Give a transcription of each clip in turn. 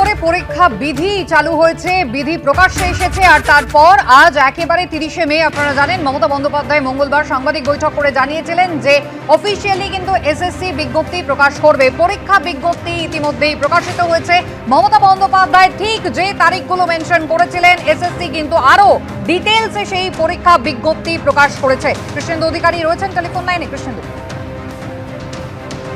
করে পরীক্ষা বিধি চালু হয়েছে, বিধি প্রকাশ্যে এসেছে আর তারপর আজ একেবারে তিরিশে মে, আপনারা জানেন, মমতা বন্দ্যোপাধ্যায় মঙ্গলবার সাংবাদিক বৈঠক করে জানিয়েছিলেন যে অফিসিয়ালি কিন্তু এসএসসি বিজ্ঞপ্তি প্রকাশ করবে। পরীক্ষা বিজ্ঞপ্তি ইতিমধ্যেই প্রকাশিত হয়েছে। মমতা বন্দ্যোপাধ্যায় ঠিক যে তারিখগুলো মেনশন করেছিলেন এসএসসি কিন্তু আরও ডিটেলসে সেই পরীক্ষা বিজ্ঞপ্তি প্রকাশ করেছে। কৃষ্ণেন্দু অধিকারী রয়েছেন টেলিফোন লাইনে। কৃষ্ণেন্দু।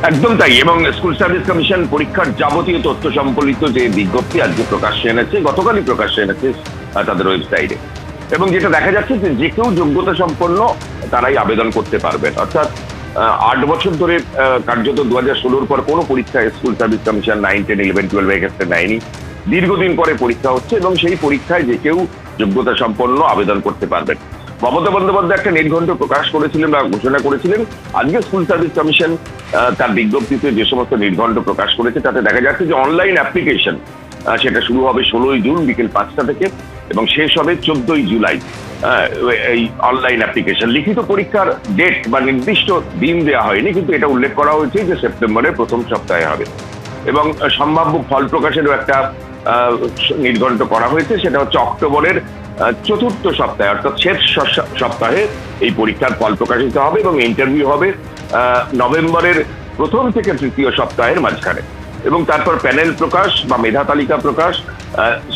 একদম তাই, এবং স্কুল সার্ভিস কমিশন পরীক্ষার যাবতীয় তথ্য সম্বলিত যে বিজ্ঞপ্তি আজকে প্রকাশ্যে এনেছে, গতকালই প্রকাশ্যে এনেছে তাদের ওয়েবসাইটে। এবং যেটা দেখা যাচ্ছে যে যে কেউ যোগ্যতা সম্পন্ন, তারাই আবেদন করতে পারবেন। অর্থাৎ আট বছর ধরে কার্যত দু হাজার ষোলোর পর কোনো পরীক্ষায় school service commission nine, ten, eleven, twelve ক্ষেত্রে নেয়নি। দীর্ঘদিন পরে পরীক্ষা হচ্ছে এবং সেই পরীক্ষায় যে কেউ যোগ্যতা সম্পন্ন আবেদন করতে পারবেন। মমতা বন্দ্যোপাধ্যায় একটা নির্ঘণ্ট প্রকাশ করেছিলেন বা ঘোষণা করেছিলেন। আজকে স্কুল সার্ভিস কমিশন তার বিজ্ঞপ্তিতে যে সমস্ত নির্ঘণ্ট প্রকাশ করেছে, তাতে দেখা যাচ্ছে যে অনলাইন অ্যাপ্লিকেশন সেটা শুরু হবে ষোলোই জুন বিকেল পাঁচটা থেকে এবং শেষ হবে চোদ্দই জুলাই। এই অনলাইন অ্যাপ্লিকেশন। লিখিত পরীক্ষার ডেট বা নির্দিষ্ট দিন দেওয়া হয়নি, কিন্তু এটা উল্লেখ করা হয়েছে যে সেপ্টেম্বরের প্রথম সপ্তাহে হবে। এবং সম্ভাব্য ফল প্রকাশেরও একটা নির্ঘণ্ট করা হয়েছে, সেটা হচ্ছে অক্টোবরের চতুর্থ সপ্তাহে, অর্থাৎ শেষ সপ্তাহে এই পরীক্ষার ফল প্রকাশিত হবে এবং ইন্টারভিউ হবে নভেম্বরের প্রথম থেকে তৃতীয় সপ্তাহের মাঝখানে। এবং তারপর প্যানেল প্রকাশ বা মেধা তালিকা প্রকাশ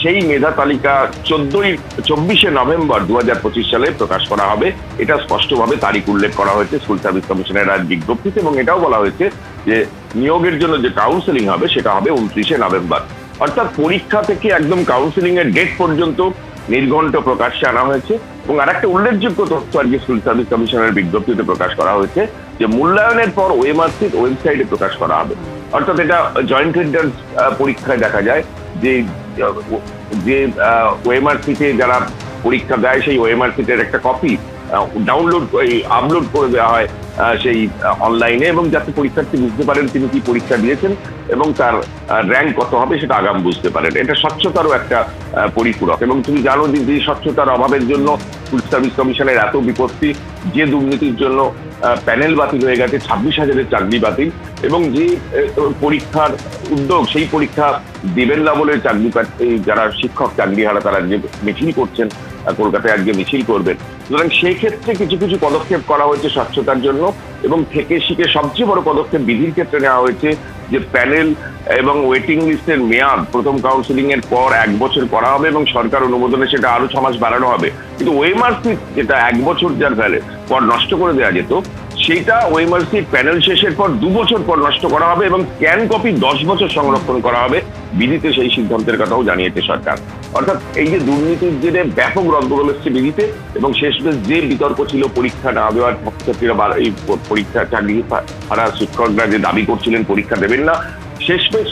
সেই মেধা তালিকা চোদ্দই, চব্বিশে নভেম্বর দু হাজার পঁচিশ সালে প্রকাশ করা হবে। এটা স্পষ্টভাবে তারিখ উল্লেখ করা হয়েছে স্কুল সার্ভিস কমিশনের আজ বিজ্ঞপ্তিতে এবং এটাও বলা হয়েছে যে নিয়োগের জন্য যে কাউন্সেলিং হবে, সেটা হবে উনত্রিশে নভেম্বর। অর্থাৎ পরীক্ষা থেকে একদম কাউন্সিলিং এর ডেট পর্যন্ত নির্ঘণ্ট প্রকাশ্যে আনা হয়েছে। এবং আর একটা উল্লেখযোগ্য তথ্য আজকে স্কুল সার্ভিস কমিশনের বিজ্ঞপ্তিতে প্রকাশ করা হয়েছে যে মূল্যায়নের পর ওএমআরসির ওয়েবসাইটে প্রকাশ করা হবে। অর্থাৎ এটা জয়েন্ট এন্ট্রান্স পরীক্ষায় দেখা যায় যে যে ওএমআরসিতে যারা পরীক্ষা দেয়, সেই ওএমআরসিটের একটা কপি ডাউনলোড আপলোড করে দেওয়া হয়। সেই অনলাইনে এবং যাতে পরীক্ষার্থী বুঝতে পারেন তিনি কি পরীক্ষা দিয়েছেন এবং তার র্যাঙ্ক কত হবে সেটা আগাম বুঝতে পারেন। এটা স্বচ্ছতারও একটা পরিপূরক এবং তুমি জানো যে যে স্বচ্ছতার অভাবের জন্য স্কুল সার্ভিস কমিশনের এত বিপত্তি, যে দুর্নীতির জন্য প্যানেল বাতিল হয়ে গেছে, ছাব্বিশ হাজারের চাকরি বাতিল এবং যে পরীক্ষার উদ্যোগ, সেই পরীক্ষা দেবেন না বলে চাকরি যারা শিক্ষক, চাকরি হারা, তারা যে মিছিল করছেন কলকাতায় আজকে মিছিল করবেন। সুতরাং সেই ক্ষেত্রে কিছু কিছু পদক্ষেপ করা হয়েছে স্বচ্ছতার জন্য। এবং থেকে শিখে সবচেয়ে বড় পদক্ষেপ বিধির ক্ষেত্রে নেওয়া হয়েছে যে প্যানেল এবং ওয়েটিং লিস্টের মেয়াদ প্রথম কাউন্সিলিং এর পর এক বছর করা হবে এবং সরকার অনুমোদনে সেটা আরও ছ মাস বাড়ানো হবে। কিন্তু ওয়েমার্সি যেটা এক বছর যার ভ্যালে পর নষ্ট করে দেওয়া যেত, সেইটা ওয়েমার্সি প্যানেল শেষের পর দু বছর পর নষ্ট করা হবে এবং ক্যান কপি দশ বছর সংরক্ষণ করা হবে। বিধিতে সেই সিদ্ধান্তের কথাও জানিয়েছে সরকার। অর্থাৎ এই যে দুর্নীতির জেরে ব্যাপক গন্ডগোল এসছে বিধিতে এবং শেষমেশ যে বিতর্ক ছিল পরীক্ষা না দেওয়ার, ছাত্রছাত্রীরা এই পরীক্ষা চাকরি হারা শিক্ষকরা যে দাবি করছিলেন পরীক্ষা দেবেন না, শেষমেশ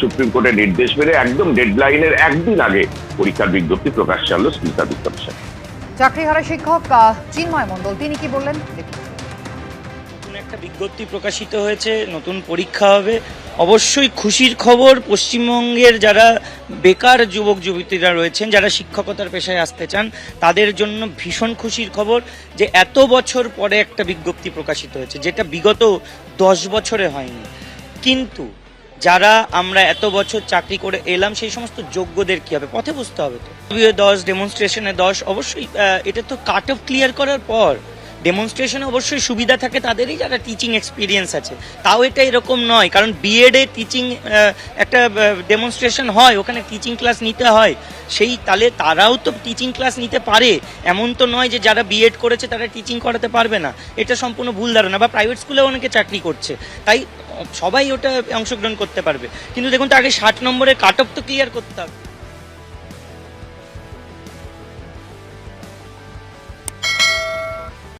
সুপ্রিম কোর্টের নির্দেশ মেনে একদম ডেডলাইনের একদিন আগে পরীক্ষার বিজ্ঞপ্তি প্রকাশ চাললো স্কুল সার্ভিস কমিশন চাকরিহারা শিক্ষক চিন্ময় মণ্ডল, তিনি কি বললেন? একটা বিজ্ঞপ্তি প্রকাশিত হয়েছে, নতুন পরীক্ষা হবে। অবশ্যই খুশির খবর, পশ্চিমবঙ্গের যারা বেকার যুবক, যুবতীরা রয়েছেন, যারা শিক্ষকতার পেশায় আসতে চান, তাদের জন্য ভীষণ খুশির খবর যে এত বছর পরে একটা বিজ্ঞপ্তি প্রকাশিত হয়েছে, যেটা বিগত দশ বছরে হয়নি। কিন্তু যারা আমরা এত বছর চাকরি করে এলাম, সেই সমস্ত যোগ্যদের কি হবে? পথে বসতে হবে তো। দশ ডেমনস্ট্রেশনে দশ, অবশ্যই এটা তো কাট অফ ক্লিয়ার করার পর ডেমনস্ট্রেশনে অবশ্যই সুবিধা থাকে, তাদেরই যারা টিচিং এক্সপিরিয়েন্স আছে। তাও এটা এরকম নয়, কারণ বিএডে টিচিং একটা ডেমনস্ট্রেশন হয়, ওখানে টিচিং ক্লাস নিতে হয়। সেই, তাহলে তারাও তো টিচিং ক্লাস নিতে পারে। এমন তো নয় যে যারা বিএড করেছে, তারা টিচিং করাতে পারবে না। এটা সম্পূর্ণ ভুল ধারণা, বা প্রাইভেট স্কুলে অনেকে চাকরি করছে। তাই, সবাই ওটা অংশগ্রহণ করতে পারবে। কিন্তু দেখুন তো, আগে ষাট নম্বরের কাট অফ তো ক্লিয়ার করতে হবে।